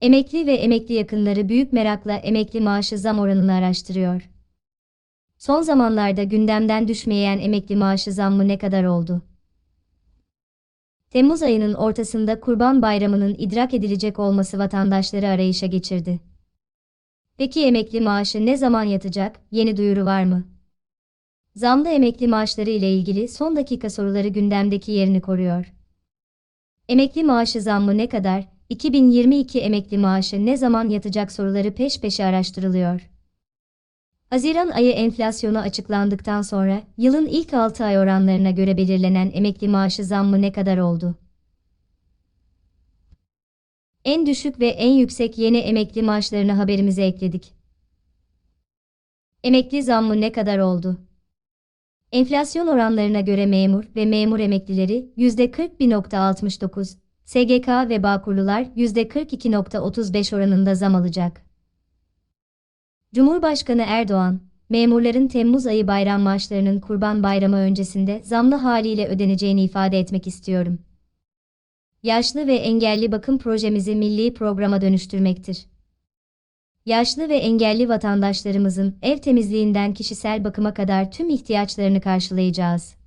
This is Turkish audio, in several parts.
Emekli ve emekli yakınları büyük merakla emekli maaşı zam oranını araştırıyor. Son zamanlarda gündemden düşmeyen emekli maaşı zammı ne kadar oldu? Temmuz ayının ortasında Kurban Bayramı'nın idrak edilecek olması vatandaşları arayışa geçirdi. Peki emekli maaşı ne zaman yatacak? Yeni duyuru var mı? Zamlı emekli maaşları ile ilgili son dakika soruları gündemdeki yerini koruyor. Emekli maaşı zammı ne kadar? 2022 emekli maaşı ne zaman yatacak soruları peş peşe araştırılıyor. Haziran ayı enflasyonu açıklandıktan sonra yılın ilk 6 ay oranlarına göre belirlenen emekli maaşı zammı ne kadar oldu? En düşük ve en yüksek yeni emekli maaşlarını haberimize ekledik. Emekli zammı ne kadar oldu? Enflasyon oranlarına göre memur ve memur emeklileri %41.69, SGK ve Bağkurlular %42.35 oranında zam alacak. Cumhurbaşkanı Erdoğan, memurların Temmuz ayı bayram maaşlarının Kurban Bayramı öncesinde zamlı haliyle ödeneceğini ifade etmek istiyorum. Yaşlı ve engelli bakım projemizi milli programa dönüştürmektir. Yaşlı ve engelli vatandaşlarımızın ev temizliğinden kişisel bakıma kadar tüm ihtiyaçlarını karşılayacağız.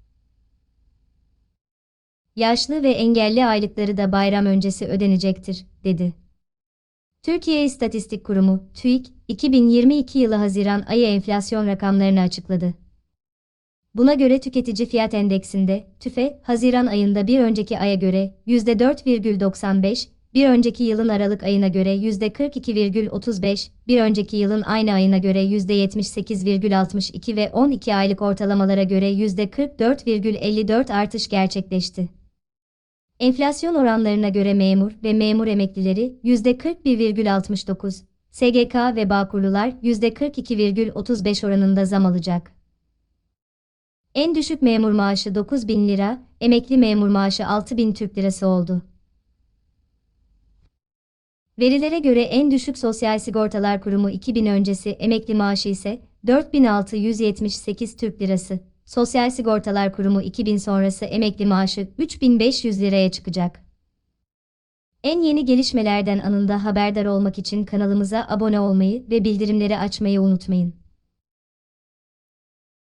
Yaşlı ve engelli aylıkları da bayram öncesi ödenecektir, dedi. Türkiye İstatistik Kurumu, TÜİK, 2022 yılı Haziran ayı enflasyon rakamlarını açıkladı. Buna göre tüketici fiyat endeksinde, TÜFE, Haziran ayında bir önceki aya göre %4,95, bir önceki yılın Aralık ayına göre %42,35, bir önceki yılın aynı ayına göre %78,62 ve 12 aylık ortalamalara göre %44,54 artış gerçekleşti. Enflasyon oranlarına göre memur ve memur emeklileri %41,69, SGK ve Bağkurlular %42,35 oranında zam alacak. En düşük memur maaşı 9 bin lira, emekli memur maaşı 6 bin Türk lirası oldu. Verilere göre en düşük Sosyal Sigortalar Kurumu 2000 öncesi emekli maaşı ise 4678 Türk lirası. Sosyal Sigortalar Kurumu 2000 sonrası emekli maaşı 3500 liraya çıkacak. En yeni gelişmelerden anında haberdar olmak için kanalımıza abone olmayı ve bildirimleri açmayı unutmayın.